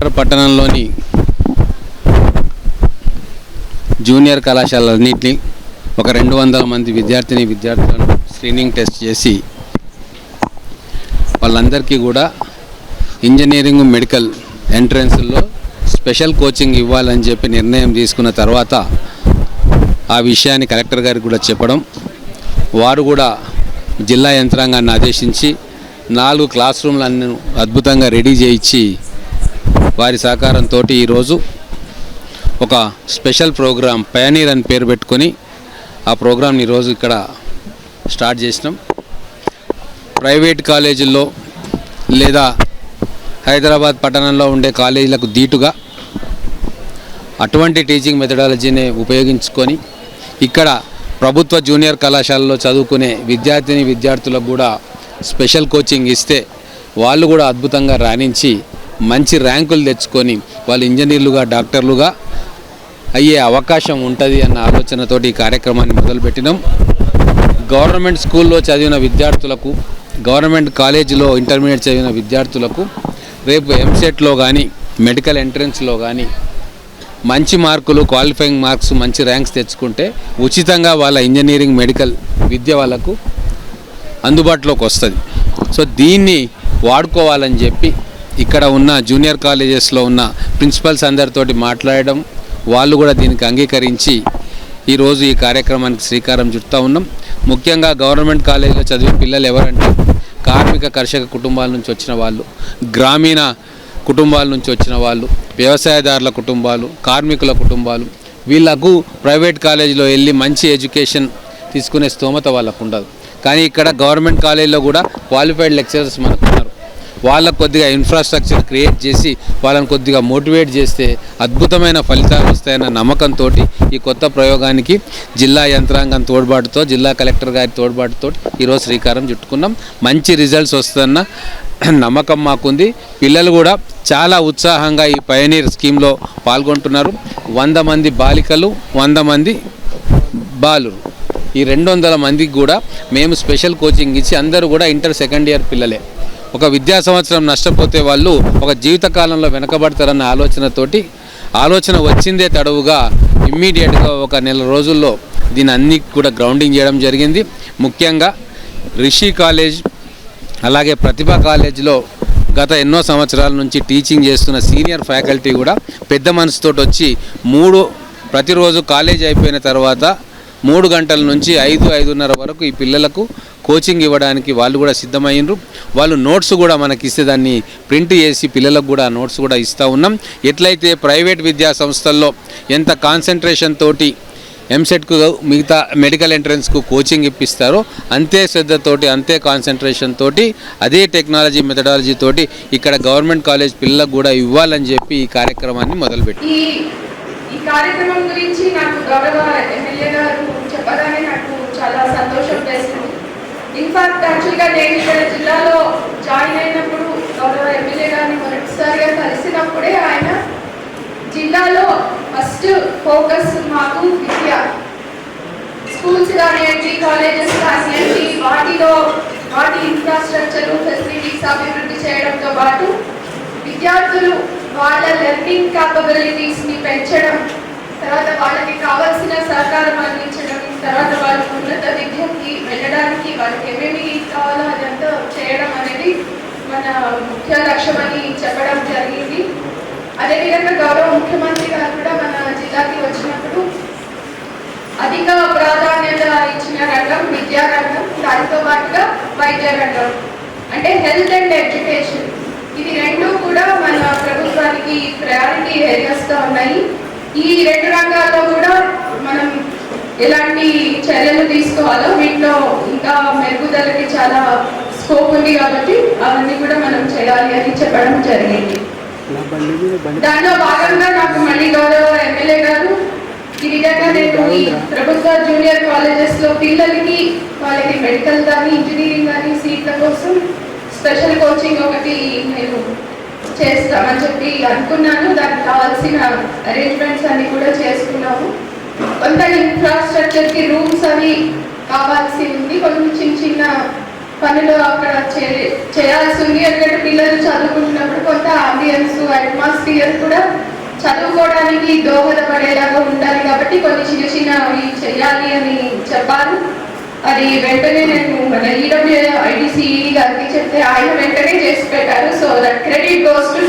పట్టణంలోని జూనియర్ కళాశాలన్నింటినీ ఒక రెండు వందల మంది విద్యార్థిని విద్యార్థులను స్క్రీనింగ్ టెస్ట్ చేసి వాళ్ళందరికీ కూడా ఇంజనీరింగ్ మెడికల్ ఎంట్రన్స్లో స్పెషల్ కోచింగ్ ఇవ్వాలని చెప్పి నిర్ణయం తీసుకున్న తర్వాత ఆ విషయాన్ని కలెక్టర్ గారికి కూడా చెప్పడం వారు కూడా జిల్లా యంత్రాంగాన్ని ఆదేశించి నాలుగు క్లాస్ రూమ్లను అద్భుతంగా రెడీ చేయించి వారి సహకారంతో ఈరోజు ఒక స్పెషల్ ప్రోగ్రాం పయనీర్ అని పేరు పెట్టుకొని ఆ ప్రోగ్రాంని ఈరోజు ఇక్కడ స్టార్ట్ చేసినాం. ప్రైవేట్ కాలేజీల్లో లేదా హైదరాబాద్ పట్టణంలో ఉండే కాలేజీలకు దీటుగా అటువంటి టీచింగ్ మెథడాలజీని ఉపయోగించుకొని ఇక్కడ ప్రభుత్వ జూనియర్ కళాశాలలో చదువుకునే విద్యార్థిని విద్యార్థులకు కూడా స్పెషల్ కోచింగ్ ఇస్తే వాళ్ళు కూడా అద్భుతంగా రాణించి మంచి ర్యాంకులు తెచ్చుకొని వాళ్ళు ఇంజనీర్లుగా డాక్టర్లుగా అయ్యే అవకాశం ఉంటుంది అన్న ఆలోచనతోటి ఈ కార్యక్రమాన్ని మొదలుపెట్టినాం. గవర్నమెంట్ స్కూల్లో చదివిన విద్యార్థులకు గవర్నమెంట్ కాలేజీలో ఇంటర్మీడియట్ చదివిన విద్యార్థులకు రేపు ఎంసెట్లో కానీ మెడికల్ ఎంట్రన్స్లో కానీ మంచి మార్కులు క్వాలిఫైయింగ్ మార్క్స్ మంచి ర్యాంక్స్ తెచ్చుకుంటే ఉచితంగా వాళ్ళ ఇంజనీరింగ్ మెడికల్ విద్య వాళ్ళకు అందుబాటులోకి వస్తుంది. సో దీన్ని వాడుకోవాలని చెప్పి ఇక్కడ ఉన్న జూనియర్ కాలేజెస్లో ఉన్న ప్రిన్సిపల్స్ అందరితోటి మాట్లాడడం వాళ్ళు కూడా దీనికి అంగీకరించి ఈరోజు ఈ కార్యక్రమానికి శ్రీకారం చుడతా ఉన్నాం. ముఖ్యంగా గవర్నమెంట్ కాలేజీలో చదివే పిల్లలు ఎవరంటే కార్మిక కర్షక కుటుంబాల నుంచి వచ్చిన వాళ్ళు గ్రామీణ కుటుంబాల నుంచి వచ్చిన వాళ్ళు వ్యవసాయదారుల కుటుంబాలు కార్మికుల కుటుంబాలు వీళ్ళకు ప్రైవేట్ కాలేజీలో వెళ్ళి మంచి ఎడ్యుకేషన్ తీసుకునే స్తోమత వాళ్ళకు ఉండదు. కానీ ఇక్కడ గవర్నమెంట్ కాలేజీలో కూడా క్వాలిఫైడ్ లెక్చరర్స్ మనకు వాళ్ళకు కొద్దిగా ఇన్ఫ్రాస్ట్రక్చర్ క్రియేట్ చేసి వాళ్ళని కొద్దిగా మోటివేట్ చేస్తే అద్భుతమైన ఫలితాలు వస్తాయన్న నమ్మకంతో ఈ కొత్త ప్రయోగానికి జిల్లా యంత్రాంగం తోడ్పాటుతో జిల్లా కలెక్టర్ గారి తోడ్పాటుతో ఈరోజు శ్రీకారం చుట్టుకున్నాం. మంచి రిజల్ట్స్ వస్తుందన్న నమ్మకం మాకుంది. పిల్లలు కూడా చాలా ఉత్సాహంగా ఈ పయనీర్ స్కీమ్లో పాల్గొంటున్నారు. వంద మంది బాలికలు వంద మంది బాలురు. ఈ రెండు వందల మందికి కూడా మేము స్పెషల్ కోచింగ్ ఇచ్చి అందరూ కూడా ఇంటర్ సెకండ్ ఇయర్ పిల్లలే. ఒక విద్యా సంవత్సరం నష్టపోతే వాళ్ళు ఒక జీవితకాలంలో వెనకబడతారన్న ఆలోచనతోటి ఆలోచన వచ్చిందే తడవుగా ఇమ్మీడియట్గా ఒక నెల రోజుల్లో దీని అన్ని కూడా గ్రౌండింగ్ చేయడం జరిగింది. ముఖ్యంగా రిషి కాలేజ్ అలాగే ప్రతిభా కాలేజ్లో గత ఎన్నో సంవత్సరాల నుంచి టీచింగ్ చేస్తున్న సీనియర్ ఫ్యాకల్టీ కూడా పెద్ద మనసుతో వచ్చి మూడు ప్రతిరోజు కాలేజ్ అయిపోయిన తర్వాత మూడు గంటల నుంచి ఐదు ఐదున్నర వరకు ఈ పిల్లలకు కోచింగ్ ఇవ్వడానికి వాళ్ళు కూడా సిద్ధమైనరు వాళ్ళు నోట్స్ కూడా మనకి ఇస్తే దాన్ని ప్రింట్ చేసి పిల్లలకు కూడా నోట్స్ కూడా ఇస్తూ ఉన్నాం. ఎట్లయితే ప్రైవేట్ విద్యా సంస్థల్లో ఎంత కాన్సన్ట్రేషన్ తోటి ఎంసెట్కు మిగతా మెడికల్ ఎంట్రన్స్కు కోచింగ్ ఇప్పిస్తారో అంతే శ్రద్ధతోటి అంతే కాన్సన్ట్రేషన్ తోటి అదే టెక్నాలజీ మెథడాలజీ తోటి ఇక్కడ గవర్నమెంట్ కాలేజ్ పిల్లలకు కూడా ఇవ్వాలని చెప్పి ఈ కార్యక్రమాన్ని మొదలుపెట్టారు ఈ కార్యక్రమం గురించి నాకు గౌరవ ఎమ్మెల్యే గారు చెప్పగానే నాకు చాలా సంతోషం వేసింది యాక్చువల్గా నేను ఇక్కడ జిల్లాలో జాయిన్ అయినప్పుడు గౌరవ ఎమ్మెల్యే గారిని మొదటిసారిగా కలిసినప్పుడే ఆయన జిల్లాలో ఫస్ట్ ఫోకస్ మాకు విద్య. స్కూల్స్ కానివ్వండి కాలేజెస్ కానివ్వండి వాటిలో వాటి ఇన్ఫ్రాస్ట్రక్చర్ ఫెసిలిటీస్ అభివృద్ధి చేయడంతో పాటు విద్యార్థులు వాళ్ళ లెర్నింగ్ క్యాపబిలిటీస్ని పెంచడం తర్వాత వాళ్ళకి కావాల్సిన వాళ్ళకి ఏమేమి కావాలో అదంతా చేయడం అనేది మన ముఖ్య లక్ష్యమని చెప్పడం జరిగింది. అదేవిధంగా గౌరవ ముఖ్యమంత్రి గారు కూడా మన జిల్లాకి వచ్చినప్పుడు అధిక ప్రాధాన్యత ఇచ్చిన రంగం విద్యా రంగం దానితో పాటుగా వైద్య రంగం అంటే హెల్త్ అండ్ ఎడ్యుకేషన్. ఇది రెండు కూడా మన ప్రభుత్వానికి ప్రయారిటీ ఏరియాస్గా ఉన్నాయి. ఈ రెండు రంగాల్లో కూడా మనం ఎలాంటి చర్యలు తీసుకోవాలో వీటిలో ఇంకా మెరుగుదలకి చాలా స్కోప్ ఉంది కాబట్టి అవన్నీ కూడా మనం చేయాలి అని చెప్పడం జరిగింది. దానిలో భాగంగా నాకు మళ్ళీ గౌరవ ఎమ్మెల్యే గారు ఈ విధంగా నేను ఈ ప్రభుత్వ జూనియర్ కాలేజెస్లో పిల్లలకి వాళ్ళకి మెడికల్ కానీ ఇంజనీరింగ్ కానీ సీట్ల కోసం స్పెషల్ కోచింగ్ ఒకటి నేను చేస్తామని చెప్పి అనుకున్నాను. దానికి కావాల్సిన అరేంజ్మెంట్స్ అన్ని కూడా చేసుకున్నాము. కొంత ఇన్ఫ్రాస్ట్రక్చర్కి రూమ్స్ అవి కావాల్సి ఉంది. కొంచెం చిన్న చిన్న పనులు అక్కడ చేయాల్సి ఉంది. ఎందుకంటే పిల్లలు చదువుకుంటున్నప్పుడు కొంత ఆంబియన్స్ అట్మాస్ఫియర్ కూడా చదువుకోవడానికి దోహదపడేలాగా ఉండాలి కాబట్టి కొన్ని చిన్న చిన్నవి చేయాలి అని చెప్పారు. అది వెంటనే నేను మన ఈడబ్ల్యూ ఐడిసిఈ గారికి చెప్తే ఆయన వెంటనే చేసి పెట్టారు. So that credit goes to